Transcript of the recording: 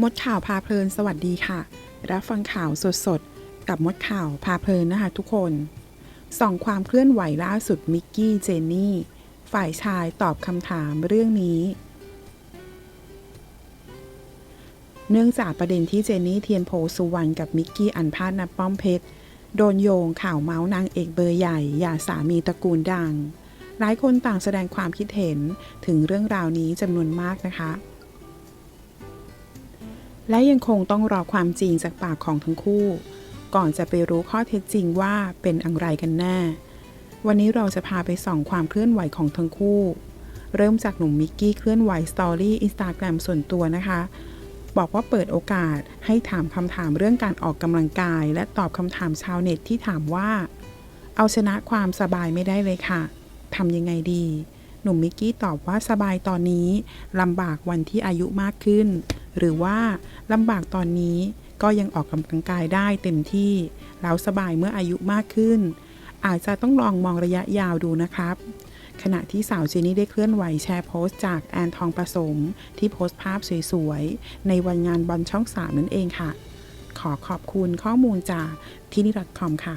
มดข่าวพาเพลินสวัสดีค่ะ รับฟังข่าวสดๆ กับมดข่าวพาเพลินนะคะทุกคนส่องความเคลื่อนไหวล่าสุดมิกกี้เจนนี่ ฝ่ายชายตอบคำถามเรื่องนี้ เนื่องจากประเด็นที่เจนนี่เทียนโพสุวรรณกับมิกกี้อันพาดนับป้อมเพชร โดนโยงข่าวเมาส์นางเอกเบอร์ใหญ่ อย่าสามีตระกูลดัง หลายคนต่างแสดงความคิดเห็นถึงเรื่องราวนี้จำนวนมากนะคะ และยังคงต้องรอความจริงจากปากของทั้งคู่ ก่อนจะไปรู้ข้อเท็จจริงว่าเป็นอะไรกันแน่ วันนี้เราจะพาไปส่องความเคลื่อนไหวของทั้งคู่ เริ่มจากหนุ่มมิกกี้เคลื่อนไหวสตอรี่อินสตาแกรมส่วนตัวนะคะ บอกว่าเปิดโอกาสให้ถามคำถามเรื่องการออกกำลังกาย และตอบคำถามชาวเน็ตที่ถามว่า เอาชนะความสบายไม่ได้เลยค่ะทำยังไงดี หนุ่มมิกกี้ตอบว่าสบายตอนนี้ลำบากวันที่อายุมากขึ้น หรือว่าลำบากตอนนี้ก็ยังออกกำลังกายได้เต็มที่แล้วสบายเมื่ออายุมากขึ้น อาจจะต้องลองมองระยะยาวดูนะครับ ขณะที่สาวเจนี่ได้เคลื่อนไหวแชร์โพสต์จากแอนทองประสม ที่โพสต์ภาพสวยๆ ในวันงานบอลช่องสามนั่นเองค่ะ ขอขอบคุณข้อมูลจากที่นี่ .com ค่ะ